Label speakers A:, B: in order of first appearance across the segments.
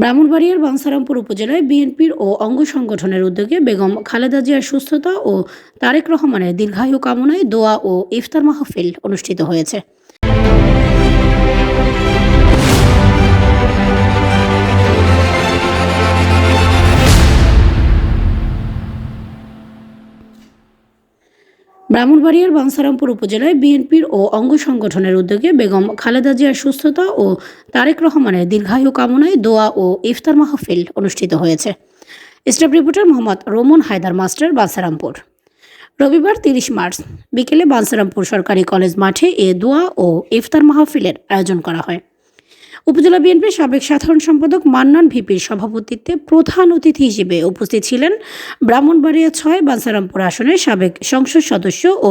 A: ব্রাহ্মণবাড়িয়ার বাংসারামপুর উপজেলায় বিএনপির ও অঙ্গ সংগঠনের উদ্যোগে বেগম খালেদা জিয়ার সুস্থতা ও তারেক রহমানের দীর্ঘায়ু কামনায় দোয়া ও ইফতার মাহফিল অনুষ্ঠিত হয়েছে। ব্রাহ্মণবাড়িয়ার বাংসারামপুর উপজেলায় বিএনপির ও অঙ্গ সংগঠনের উদ্যোগে বেগম খালেদা জিয়ার সুস্থতা ও তারেক রহমানের দীর্ঘায়ু কামনায় দোয়া ও ইফতার মাহফিল অনুষ্ঠিত হয়েছে। Staff reporter Mohammad Roman Haider master Bancharampur রবিবার তিরিশ মার্চ বিকেলে বাঞ্ছারামপুর সরকারি কলেজ মাঠে এ দোয়া ও ইফতার মাহফিলের আয়োজন করা হয়। উপজেলা বিএনপির সাবেক সাধারণ সম্পাদক মান্নান ভিপির সভাপতিত্বে প্রধান অতিথি হিসেবে উপস্থিত ছিলেন ব্রাহ্মণবাড়িয়া ছয় বানসারামপুর আসনের সাবেক সংসদ সদস্য ও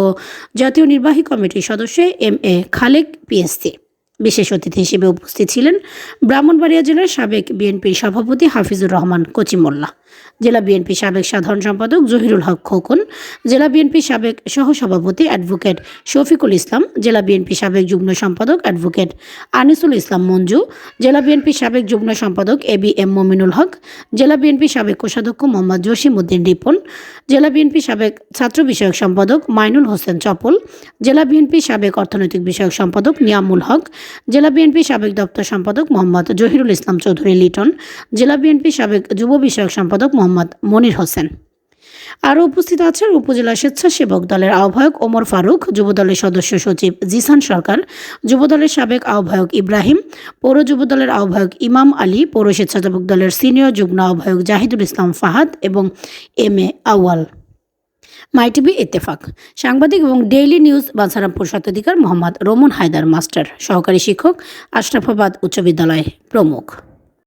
A: জাতীয় নির্বাহী কমিটির সদস্য এম এ খালেক পিএসসি। বিশেষ অতিথি হিসেবে উপস্থিত ছিলেন ব্রাহ্মণবাড়িয়া জেলার সাবেক বিএনপির সভাপতি হাফিজুর রহমান কচিমোল্লা। জেলা বিএনপি সাবেক সাধারণ সম্পাদক জহিরুল হক খোকন, জেলা বিএনপি সাবেক সহসভাপতি অ্যাডভোকেট শফিকুল ইসলাম, জেলা বিএনপি সাবেক যুগ্ম সম্পাদক অ্যাডভোকেট আনিসুল ইসলাম মঞ্জু, জেলা বিএনপি সাবেক যুগ্ম সম্পাদক A B M Mominul Haque, জেলা বিএনপি সাবেক কোষাধ্যক্ষ মোহাম্মদ জসিম উদ্দিন রিপন, জেলা বিএনপি সাবেক ছাত্র বিষয়ক সম্পাদক মাইনুল হোসেন চপল, জেলা বিএনপি সাবেক অর্থনৈতিক বিষয়ক সম্পাদক নিয়ামুল হক, জেলা বিএনপি সাবেক দপ্তর সম্পাদক মোহাম্মদ জহিরুল ইসলাম চৌধুরী লিটন, জেলা বিএনপি সাবেক যুব বিষয়ক সম্পাদক মোহাম্মদ মনির হোসেন। আরও উপস্থিত আছেন উপজেলা স্বেচ্ছাসেবক দলের আহ্বায়ক ওমর ফারুক, যুবদলের সদস্য সচিব জিসান সরকার, যুবদলের সাবেক আহ্বায়ক ইব্রাহিম, পৌর যুবদলের আহ্বায়ক ইমাম আলী, পৌর স্বেচ্ছাসেবক দলের সিনিয়র যুগ্ম আহ্বায়ক জাহিদুল ইসলাম ফাহাদ এবং M A Awal my TV Ittefaq. সাংবাদিক এবং ডেইলি নিউজ বাঞ্ছারামপুর শতাধিকার মোহাম্মদ রোমন হায়দার মাস্টার। সহকারী শিক্ষক আশরাফাবাদ উচ্চ বিদ্যালয় প্রমুখ।